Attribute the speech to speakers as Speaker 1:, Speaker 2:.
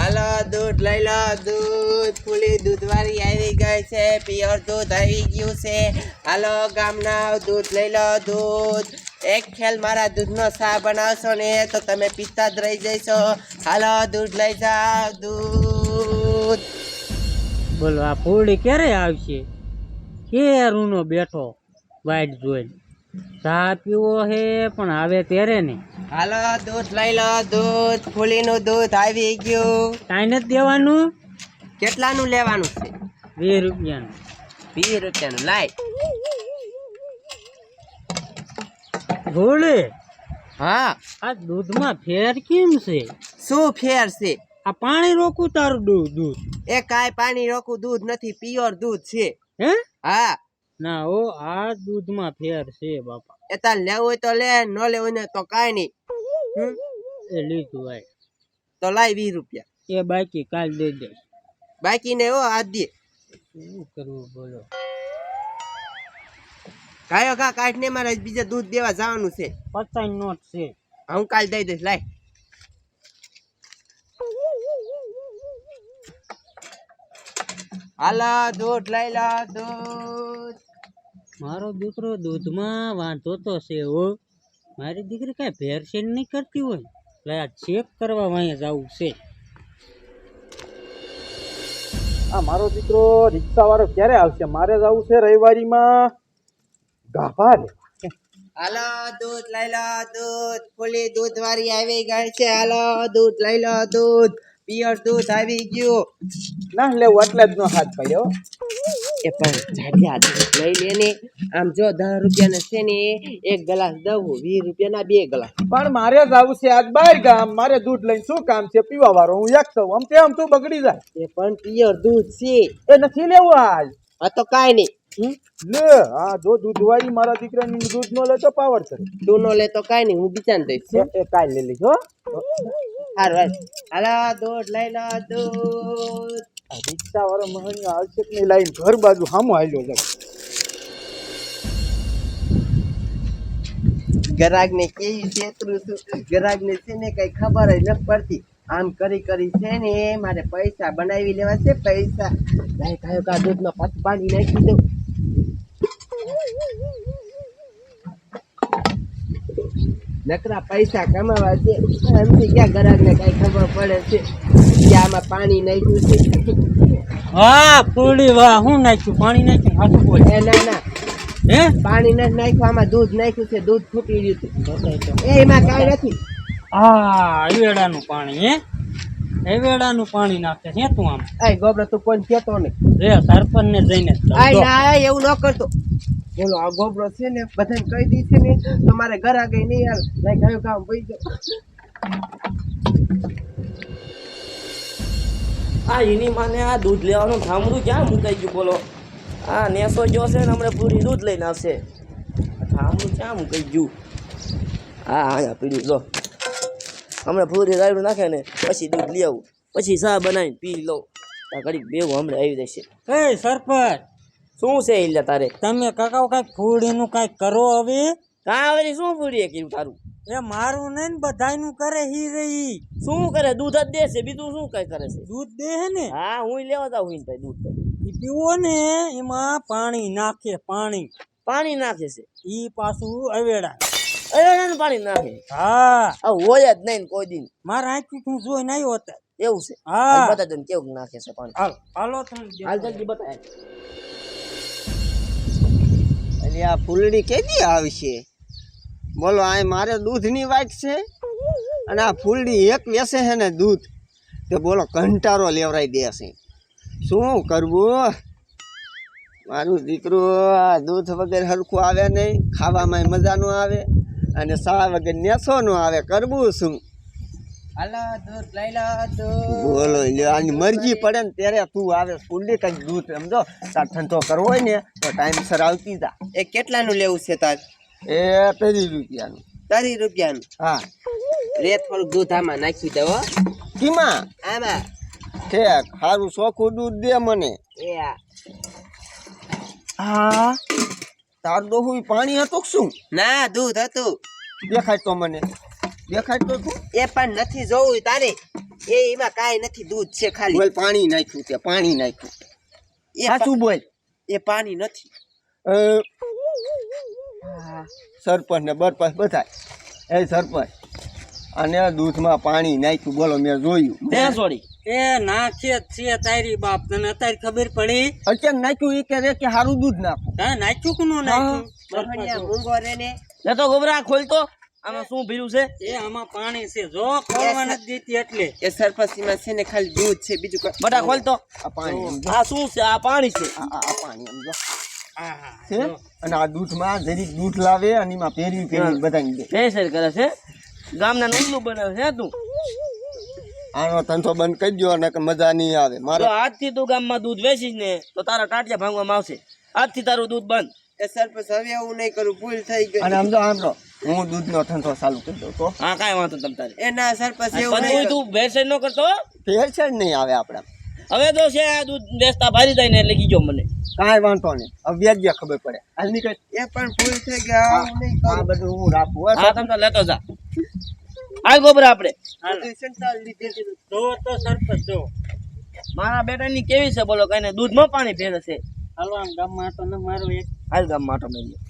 Speaker 1: હાલો, દૂધ લઈ લો, દૂધ. ફૂલી દૂધવાળી આવી ગઈ છે પ્યોર દૂધ આવી ગયું છે. હાલો, ગામના દૂધ લઈ લો, દૂધ. એક ખેલ મારા દૂધનો ચા બનાવશો ને, તો તમે પીતા જ રહી જઈશો હાલો, દૂધ લઈ જાઓ, દૂધ.
Speaker 2: બોલો, આ ફૂડી ક્યારે આવશે? કે રૂનો બેઠો? વાઇટ જોઈને. ચા પીવો હે પણ આવે ત્યારે ને.
Speaker 1: હાલો દૂધ લઈ લો દૂધ ફૂલીનું દૂધ આવી ગયું.
Speaker 2: કાંઈ નથી દેવાનું?
Speaker 1: કેટલાનું લેવાનું છે?
Speaker 2: વીસ રૂપિયાનું.
Speaker 1: વીસ રૂપિયાનું લાય.
Speaker 2: ફૂલી
Speaker 1: હા.
Speaker 2: આ દૂધમાં ફેર કેમ છે?
Speaker 1: શું ફેર છે?
Speaker 2: આ પાણી રોકું તારું દૂધ દૂધ.
Speaker 1: એ કાંઈ પાણી રોકું દૂધ નથી પ્યોર દૂધ છે.
Speaker 2: હે?
Speaker 1: હા.
Speaker 2: ના ઓ આ દૂધમાં ફેર છે બાપા.
Speaker 1: એ તાર લેવું હોય તો લે ન લેવું હોય ને તો કાંઈ નહીં?
Speaker 2: એ લીધું આય
Speaker 1: તો લાય વીસ રૂપિયા.
Speaker 2: એ બાકી કાલ દઈ દે
Speaker 1: બાકી ને હો આજ દે.
Speaker 2: શું કરવું બોલો.
Speaker 1: કાયો કા કાઢ ને મારે બીજા દૂધ દેવા જવાનું છે.
Speaker 2: પચાસ નોટ છે.
Speaker 1: હું કાલ દઈ દઈશ લાય. હાલા દૂધ લઈ લા દૂધ.
Speaker 2: મારો દીકરો દૂધમાં વાંધો તો છે હો. મારી દીકરી કાંઈ ભેરસેન નહીં કરતી હોય. એટલે આ ચેક કરવા વાંહે જવું છે.
Speaker 3: આ મારો દીકરો રિક્ષા વાળો ક્યારે આવશે? મારે જવું છે રવિવારીમાં. ગાભા રે
Speaker 1: હાલો દૂધ લઈ લો દૂધ. ફૂલી દૂધ વાળી આવી ગઈ છે. હાલો દૂધ લઈ લો દૂધ. પિયર દૂધ આવી ગયું.
Speaker 3: ના લેવું એટલે જ નો હાથ પડ્યો
Speaker 1: એ પણ જાડિયા લઈ લે ને આમ જો દસ રૂપિયાના છે ને એક ગ્લાસ દઉં વીસ રૂપિયાના બે ગ્લાસ.
Speaker 3: પણ મારે જવું છે આજ બહાર ગામ. મારે દૂધ લઈને શું કામ છે? પીવા વાળો હું એક થઉં. આમ તેમ તું બગડી જાય.
Speaker 1: એ પણ પિયર દૂધ છે.
Speaker 3: એ નથી લેવું આજ.
Speaker 1: આ તો કાંઈ નહીં.
Speaker 3: લે હા જો દૂધ વાળી મારા દીકરાની દૂધ નો લે તો પાવર કરે.
Speaker 1: તું નો લે તો કાંઈ નહીં હું બીજાને દઈશ
Speaker 3: એ- કાઈ લઈ લઈશ હો.
Speaker 1: હારું હાલ હાલો દૂધ લઈ લો દૂધ.
Speaker 3: આ રિક્ષા વાળો મહણી આવશે નહીં લાઈન ઘર બાજુ સામો હાલ્યો જાય
Speaker 1: ગરાગ ને કેવી છેતરું છું ગરાગ ને છે ને કઈ ખબર જ નથી પડતી. આમ કરી કરી છે ને, મારે પૈસા બનાવી લેવા છે, પૈસા. લાય કયો કા દૂધ નો પત પાણી નાખી દઉં. નકરા પૈસા કમાવા છે. એમથી ક્યાં ને કઈ ખબર પડે છે. કે આમાં પાણી નાખ્યું છે.
Speaker 2: હા પૂરી વાહ હું નાખ્યું? પાણી નાખ્યું? હાથું બોલ?
Speaker 1: એ ના ના.
Speaker 2: હે?
Speaker 1: પાણી નથી નાખ્યું આમાં દૂધ નાખ્યું છે દૂધ ફૂટી ગયું છે. એમાં કાંઈ નથી.
Speaker 2: હા એવેડાનું પાણી હે? એવેડાનું પાણી નાખે છે તું આમ?
Speaker 1: આય ગોબરો તું કોઈ કહેતો નહીં.
Speaker 2: રે સરપંચ ને જઈને
Speaker 1: આય ના એવું ન કરતો. બોલો આ ગોબરો છે ને બધાને કહી દી છે ને તમારે ઘર આગળ નહીં યાર લાય કયું કામ ભાઈ જો
Speaker 4: આ એની માને આ દૂધ લેવાનું થાંભલું ક્યાં મુકાઈ ગયું બોલો? આ નેસો જો છે ને હમણાં પૂરી દૂધ લઈને આવશે. આ ક્યાં મુકાઈ ગયું? હા હા પીડ્યું જો. હમણાં પૂરી રાયડું નાખે ને પછી દૂધ લઈ આવું. પછી ચા બનાવીને પી લઉં. આ ઘડીક બેવું હમણાં આવી જશે.
Speaker 2: કઈ સરપંચ
Speaker 4: શું છે એટલે તારે?
Speaker 2: તમે કાકા કાંઈક ફૂડીનું કાંઈક કરો હવે.
Speaker 4: કાં વળી શું ફૂડીએ કર્યું તારું?
Speaker 2: એ મારું નહીં ને બધાયનું કરે હી રહી.
Speaker 4: શું કરે? દૂધ જ દેશે બીજું શું કઈ કરે છે?
Speaker 2: દૂધ દે હે ને?
Speaker 4: હા હું લેવા જાઉં હું ભાઈ દૂધ તો.
Speaker 2: પીવો ને એમાં પાણી નાખે પાણી.
Speaker 4: પાણી નાખે છે?
Speaker 2: ઈ પાછું અવેડા.
Speaker 4: અવેડાનું પાણી નાખે?
Speaker 2: હા.
Speaker 4: હોય જ નહીં કોઈ દિન.
Speaker 2: મારા આંખી તું જોઈને આવ્યો હોતા.
Speaker 4: એવું છે?
Speaker 2: હા.
Speaker 4: બધા કેવું નાખે છે પાણી?
Speaker 2: હાલ હાલો
Speaker 4: હાલ જલ્દી બતાય.
Speaker 1: એટલે આ ફૂલડી કેદી આવશે? બોલો, આ મારે દૂધની વાત છે અને આ ફૂલડી એક વેસે છે ને દૂધ. તો બોલો, કંટારો લેવરાઈ દે છે. શું કરવું? મારું દીકરું આ દૂધ વગર હરખું આવે નહીં, ખાવામાં મજા ન આવે અને સા વગર નેસો ન આવે. કરવું શું હાલો દૂધ લઈ લો દૂધ બોલો આની મરજી પડે ને ત્યારે તું આવે કુંડી કંઈક દૂધ સમજો તાર ઠંડો કરવો હોય ને તો ટાઈમસર આવતી તા એ કેટલાનું લેવું છે તાર? એ ત્રીસ રૂપિયાનું. ત્રીસ રૂપિયાનું? હા. રે થોડુંક દૂધ આમાં નાખી દો કીમાં? આમાં. ઠેક સારું ચોખ્ખું દૂધ દે મને. એ હા. તાર દોહું પાણી હતું શું? ના દૂધ હતું. દેખાય તો મને. દેખાય તો તું એ પણ નથી જોવું તારે. એ એમાં કાંઈ નથી દૂધ છે ખાલી.
Speaker 5: બોલ પાણી નાખ્યું તે પાણી નાખ્યું.
Speaker 1: એ
Speaker 5: સાચું બોલ?
Speaker 1: એ પાણી નથી.
Speaker 5: સરપંચ ને બરપંચ બધા એ સરપંચ અને દૂધમાં પાણી નાખ્યું બોલો મેં જોયું.
Speaker 4: ત્યાં સોરી
Speaker 2: એ નાખીએ છે તારી બાપ તને અત્યારે ખબર પડી?
Speaker 5: અત્યારે નાખ્યું? એ કહે રે કે સારું દૂધ નાખું.
Speaker 2: હા નાખ્યું કે ન નાખ્યું?
Speaker 1: મૂંગો રે ને.
Speaker 4: તો ગોબરા ખોલ તો આમાં શું ભીરું છે?
Speaker 2: એ આમાં પાણી છે. જો ખોલવા નથી દેતી એટલે.
Speaker 1: એ સરપંચીમાં છે ને ખાલી દૂધ છે. બીજું કઈ
Speaker 4: બટા ખોલ તો.
Speaker 5: આ પાણી એમ
Speaker 4: આ શું છે? આ પાણી છે.
Speaker 5: આ પાણી એમ જો. છે? અને આ દૂધમાં જરીક દૂધ લાવે અને એમાં પહેરી પહેરી બધાને દે.
Speaker 4: ભેંસર કરે છે. ગામના નુકલું બનાવે છે તું.
Speaker 5: આનો ધંધો બંધ કરી દો અને મજા નહીં આવે.
Speaker 4: મારો
Speaker 5: મારે
Speaker 4: આજથી તું ગામમાં દૂધ વેચીશ ને તો તારા ટાટિયા ભાંગવામાં આવશે. આજથી તારું દૂધ બંધ.
Speaker 1: એ સરપંચ હવે એવું નહીં કરું ભૂલ થઈ ગઈ.
Speaker 5: અને આમ જો આમ જો હું ધંધો ચાલુ કરી દઉં તો.
Speaker 4: હા કાંઈ વાંધો તમ તારે
Speaker 1: એ ના સરપંચ એવું નહીં
Speaker 4: તું ભેંસર ન કરતો
Speaker 5: ભેળસેળ નહીં આવે આપણે.
Speaker 4: હવે તો છે આ દૂધ ભારી ને એટલે કીજો મને.
Speaker 5: કાંઈ વાંધો નહીં. હવે વ્યાજ્યા ખબર પડે. હાલ નીકળ.
Speaker 1: એ પણ ભૂલ થઈ
Speaker 5: આ બધું હું રાખું હા
Speaker 4: તમ લેતો જા. હાલ ગોબરા આપણે.
Speaker 2: તો સરપંચ જો.
Speaker 4: મારા બેટાની કેવી છે બોલો કઈને દૂધમાં પાણી ફેરશે છે
Speaker 2: હાલો આમ ગામમાં તો ન મારો એક.
Speaker 4: હાલ ગામમાં આટો મેળ્યો